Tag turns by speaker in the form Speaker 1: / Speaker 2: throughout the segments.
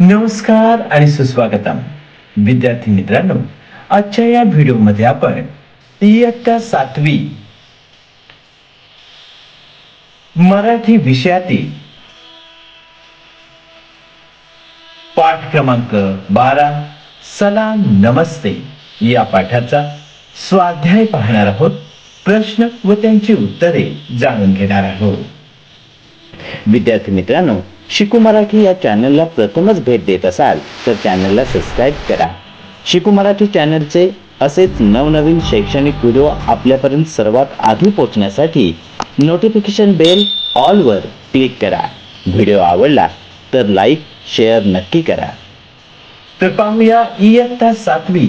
Speaker 1: नमस्कार आणि सुस्वागतम. विद्यार्थी मित्रांनो आजच्या या व्हिडिओमध्ये आपण इयत्ता सातवी मराठी विषयातील पाठ क्रमांक बारा सलाम नमस्ते या पाठाचा स्वाध्याय पाहणार आहोत. प्रश्न व त्यांची उत्तरे जाणून घेणार आहोत.
Speaker 2: विद्यार्थी मित्रांनो शिकू मराठी या चॅनलला प्रथमच भेट देत असाल तर चॅनलला सबस्क्राईब करा. शिकू मराठी चॅनलचे असेच नवनवीन शैक्षणिक व्हिडिओ आपल्यापर्यंत सर्वात आधी पोहोचण्यासाठी नोटिफिकेशन बेल ऑलवर क्लिक करा. व्हिडिओ आवडला तर लाईक शेअर नक्की करा.
Speaker 1: तर पाहूया इयत्ता सातवी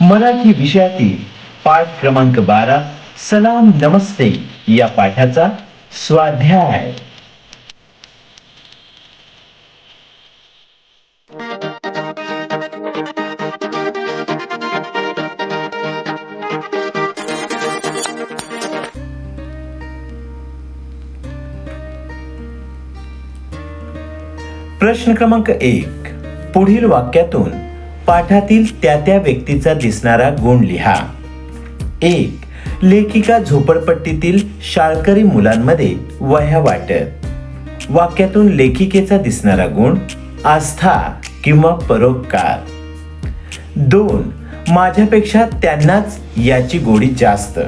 Speaker 1: मराठी विषयातील पाठ क्रमांक बारा. सलाम नमस्ते या पाठाचा स्वाध्याय. प्रश्न क्रमांक एक. पुढील वाक्यातून पाठातील त्या त्या व्यक्तीचा दिसणारा गुण लिहा. एक. लेखिका झोपडपट्टीतील शाळकरी मुलांमध्ये वह्या वाटत. वाक्यातून लेखिकेचा दिसणारा गुण आस्था किंवा परोपकार. दोन. माझ्यापेक्षा त्यांनाच याची गोडी जास्त.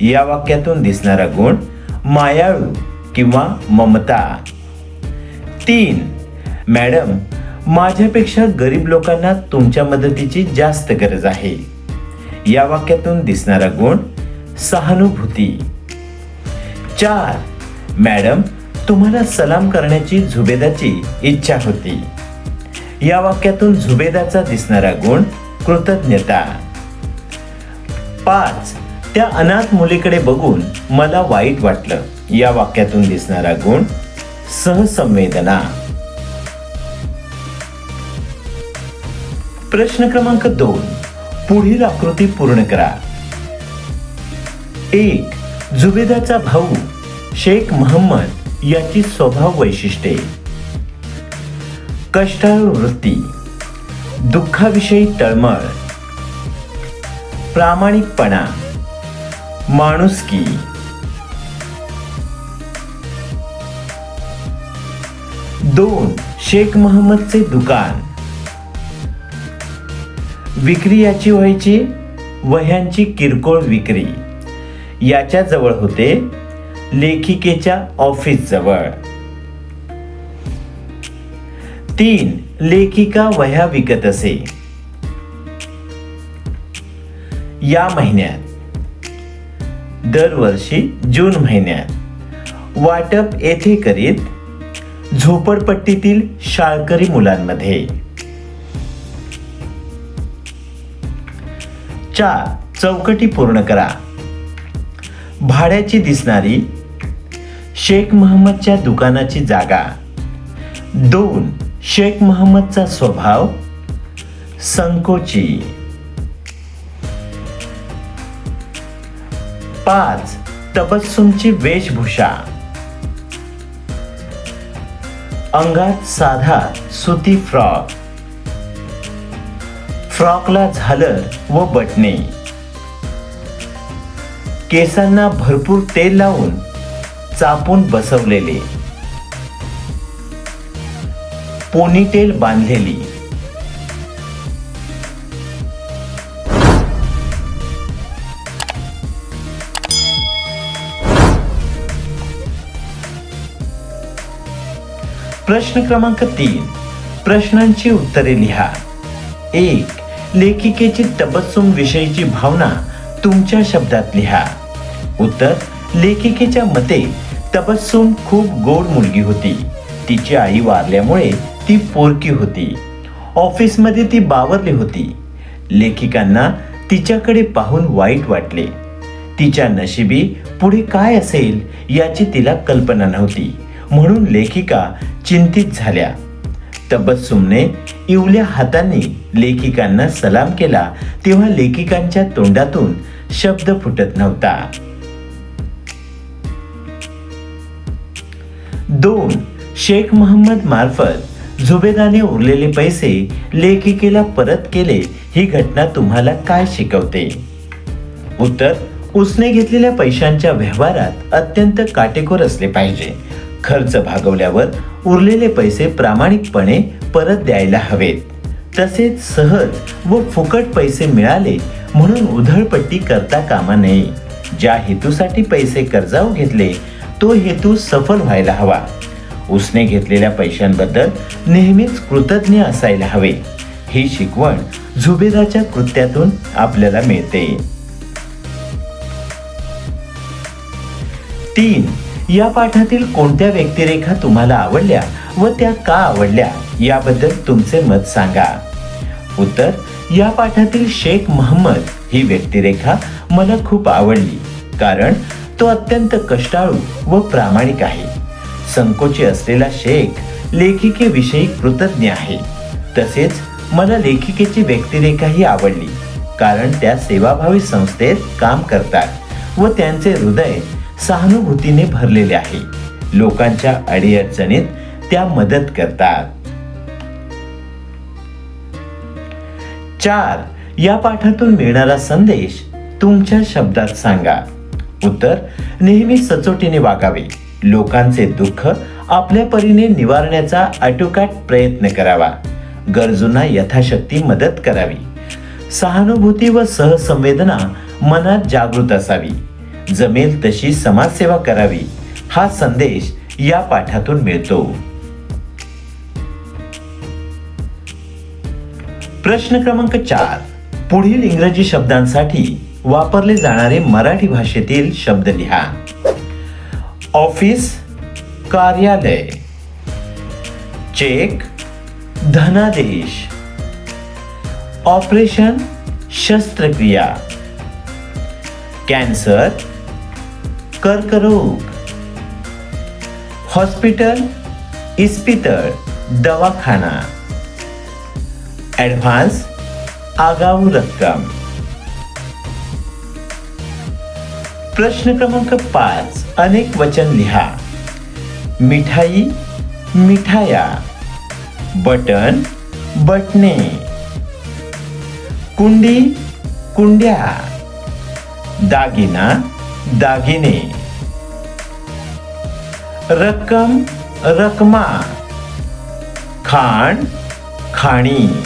Speaker 1: या वाक्यातून दिसणारा गुण मायाळू किंवा ममता. तीन. मॅडम माझ्यापेक्षा गरीब लोकांना तुमच्या मदतीची जास्त गरज आहे. या वाक्यातून दिसणारा गुण सहानुभूती. चार मॅडम तुम्हाला सलाम करण्याची झुबेदाची इच्छा होती. या वाक्यातून झुबेदाचा दिसणारा गुण कृतज्ञता. पाच त्या अनाथ मुलीकडे बघून मला वाईट वाटलं. या वाक्यातून दिसणारा गुण सहसंवेदना. प्रश्न क्रमांक दोन. पुढील आकृती पूर्ण करा. एक जुबेदाचा भाऊ शेख महम्मद याची स्वभाव वैशिष्ट्ये. कष्टाळू वृत्ती दुःखाविषयी तळमळ. प्रामाणिकपणा माणुसकी. दोन शेख महम्मदचे दुकान. विक्री याची व्हायची वह्यांची किरकोळ विक्री. याच्या जवळ होते लेखिकेच्या ऑफिस जवळ. तीन लेखिका वह्या विकत असे. या महिन्यात दरवर्षी जून महिन्यात वाटप येथे करीत झोपडपट्टीतील शाळकरी मुलांमध्ये. चार चौकटी पूर्ण करा. भाड्याची दिसणारी शेख महम्मदच्या दुकानाची जागा. दोन शेख महम्मदचा स्वभाव संकोची. पाच तबस्सुमची वेशभूषा. अंगात साधा सुती फ्रॉक. फ्रॉकला झालर व बटणे. केसांना भरपूर तेल लावून चापून बसवलेले. पोनीटेल बांधलेली. प्रश्न क्रमांक तीन. प्रश्नांची उत्तरे लिहा. एक लेखिकेची तबस्सुम विषयीची भावना तुमच्या शब्दात लिहा. उत्तर लेखिकेच्या मते तबस्सुम खूप गोड मुलगी होती. तिची आई वारल्यामुळे ती पोरकी होती. ऑफिसमध्ये ती बावरली होती. लेखिकांना तिच्याकडे पाहून वाईट वाटले. तिच्या नशिबी पुढे काय असेल याची तिला कल्पना नव्हती. म्हणून लेखिका चिंतित झाल्या. तबस्सुमने इवल्या हाताने लेखिकांना सलाम केला तेव्हा लेखिकांच्या तोंडातून शब्द फुटत नव्हता. दोन शेख महम्मद मार्फत झुबेदाने उरलेले पैसे लेखिकेला परत केले ही घटना तुम्हाला काय शिकवते? उत्तर उसने घेतलेल्या पैशांच्या व्यवहारात अत्यंत काटेकोर असले पाहिजे. खर्च भागवल्यावर उरलेले पैसे प्रामाणिकपणे परत द्यायला हवेत. तसेच सहज व फुकट पैसे मिळाले म्हणून उधळपट्टी करता कामा नये. ज्या हेतूसाठी पैसे कर्जाऊ घेतले तो हेतू सफल व्हायला हवा. उसने घेतलेल्या पैशांबद्दल नेहमीच कृतज्ञ असायला हवे. ही शिकवण झुबेदाच्या कृत्यातून आपल्याला मिळते. तीन या पाठातील कोणत्या व्यक्तिरेखा तुम्हाला आवडल्या व त्या का आवडल्या याबद्दल तुमचे मत सांगा. उत्तर या पाठातील शेख महम्मद ही व्यक्तिरेखा मला खूप आवडली कारण तो अत्यंत कष्टाळू व प्रामाणिक आहे. संकोची असलेला शेख लेखिकेविषयी कृतज्ञ आहे. तसेच मला लेखिकेची व्यक्तिरेखाही आवडली कारण त्या सेवाभावी संस्थेत काम करतात व त्यांचे हृदय सहानुभूतीने भरलेले आहे. लोकांच्या अडीअडचणीत त्या मदत करतात. चार या पाठातून मिळणारा संदेश तुमच्या शब्दात सांगा. उत्तर नेहमी सचोटीने वागावे. लोकांचे दुःख आपल्या परीने निवारण्याचा आटोकाट प्रयत्न करावा. गरजूंना यथाशक्ती मदत करावी. सहानुभूती व सहसंवेदना मनात जागृत असावी. जमेल तशी समाजसेवा करावी हा संदेश या पाठातून मिळतो. प्रश्न क्रमांक चार. पुढील इंग्रजी शब्दांसाठी वापरले जाणारे मराठी भाषेतील शब्द लिहा. ऑफिस कार्यालय. चेक धनादेश. ऑपरेशन शस्त्रक्रिया. कॅन्सर कर्करोग हॉस्पिटल इस्पितळ दवाखाना। ॲडव्हान्स आगाऊ रक्कम। प्रश्न क्रमांक पाच, अनेक वचन लिहा। मिठाई, मिठाया। बटन, बटणे। कुंडी, कुंड्या। दागिना दागिने. रक्कम रकमा. खाण खाणी.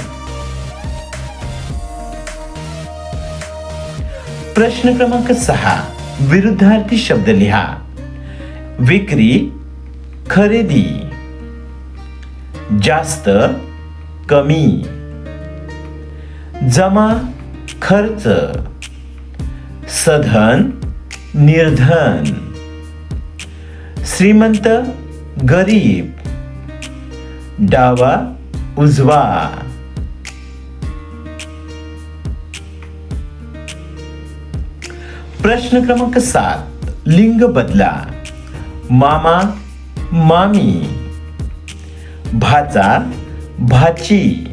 Speaker 1: प्रश्न क्रमांक सहा विरुद्धार्थी शब्द लिहा. विक्री खरेदी. जास्त कमी. जमा खर्च. सधन निर्धन श्रीमंत गरीब डावा उजवा. प्रश्न क्रमांक सात लिंग बदला. मामा मामी. भाचा भाची.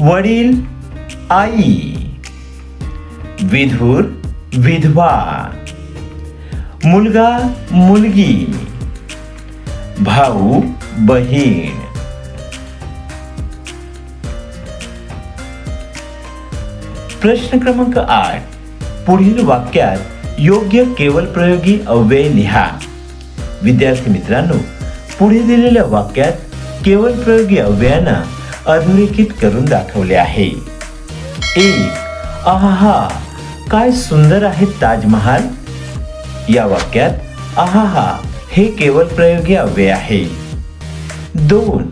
Speaker 1: वडील आई. विधूर विधवा मुलगा मुलगी भाऊ बहीण. प्रश्न क्रमांक आठ. पुढील वाक्यात योग्य केवळ प्रयोगी अव्यय लिहा. विद्यार्थी मित्रांनो पुढे दिलेल्या वाक्यात केवळ प्रयोगी अव्ययांना अधोरेखित करून दाखवले आहे. एक आहा काय सुंदर आहे ताजमहाल? या वाक्यात आहा हे केवळ प्रयोगी अव्यय आहे. दोन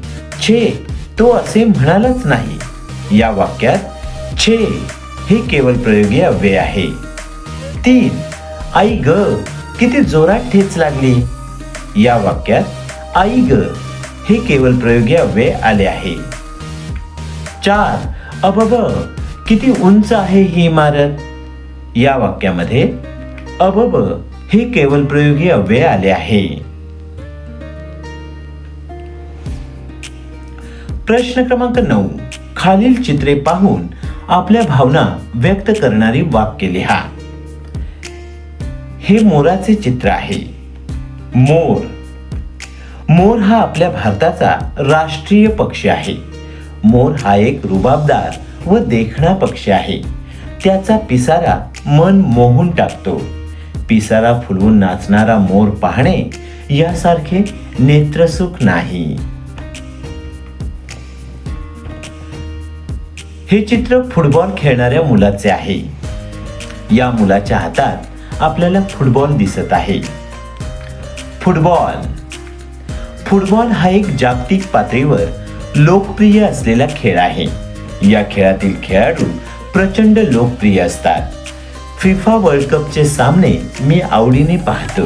Speaker 1: छे तो असे म्हणालाच नाही. या वाक्यात छे हे केवळ प्रयोगी अव्यय आहे. तीन आई ग किती जोरात ठेच लागली. या वाक्यात आई ग हे केवळ प्रयोगी अव्यय आले आहे. चार अबब किती उंच आहे ही इमारत? या वाक्यामध्ये अबब हे केवळ प्रयोगी अव्यय आले आहे. प्रश्न क्रमांक नऊ. खालील चित्रे पाहून आपल्या भावना व्यक्त करणारी वाक्य लिहा. हे मोराचे चित्र आहे. मोर. मोर हा आपल्या भारताचा राष्ट्रीय पक्षी आहे. मोर हा एक रुबाबदार व देखणा पक्षी आहे. त्याचा पिसारा मन मोहून टाकतो. पिसारा फुलवून नाचणारा मोर पाहणे यासारखे नेत्रसुख नाही. हे चित्र फुटबॉल खेळणाऱ्या मुलाचे आहे. या मुलाच्या हातात आपल्याला फुटबॉल दिसत आहे. फुटबॉल. फुटबॉल हा एक जागतिक पातळीवर लोकप्रिय असलेला खेळ आहे. या खेळातील खेळाडू प्रचंड लोकप्रिय असतात. फिफा वर्ल्ड कपचे सामने मी आवडीने पाहतो.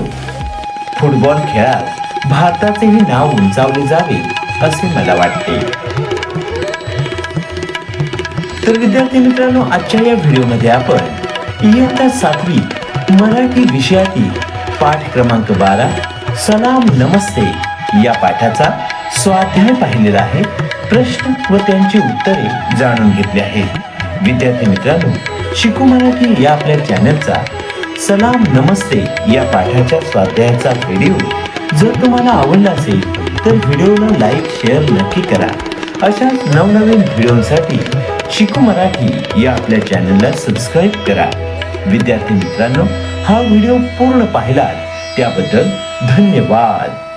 Speaker 1: फुटबॉल खेळात भारताचेही नाव उंचावले जावे असे मला वाटते. तर विद्यार्थी मित्रांनो आजच्या या व्हिडिओमध्ये आपण इयत्ता सातवी मराठी विषयातील पाठ क्रमांक बारा सलाम नमस्ते या पाठाचा स्वाध्याय पाहिलेला आहे. प्रश्न व त्यांची उत्तरे जाणून घेतली आहेत. विद्यार्थी मित्रांनो शिकू मराठी या आपल्या चॅनलचा. सलाम नमस्ते या पाठाच्या स्वाध्यायाचा व्हिडिओ जर तुम्हाला आवडला असेल तर व्हिडिओला लाईक शेअर नक्की करा. अशा नवनवीन व्हिडिओसाठी शिकू मराठी या आपल्या चॅनलला सबस्क्राईब करा. विद्यार्थी मित्रांनो हा व्हिडिओ पूर्ण पाहिला त्याबद्दल धन्यवाद.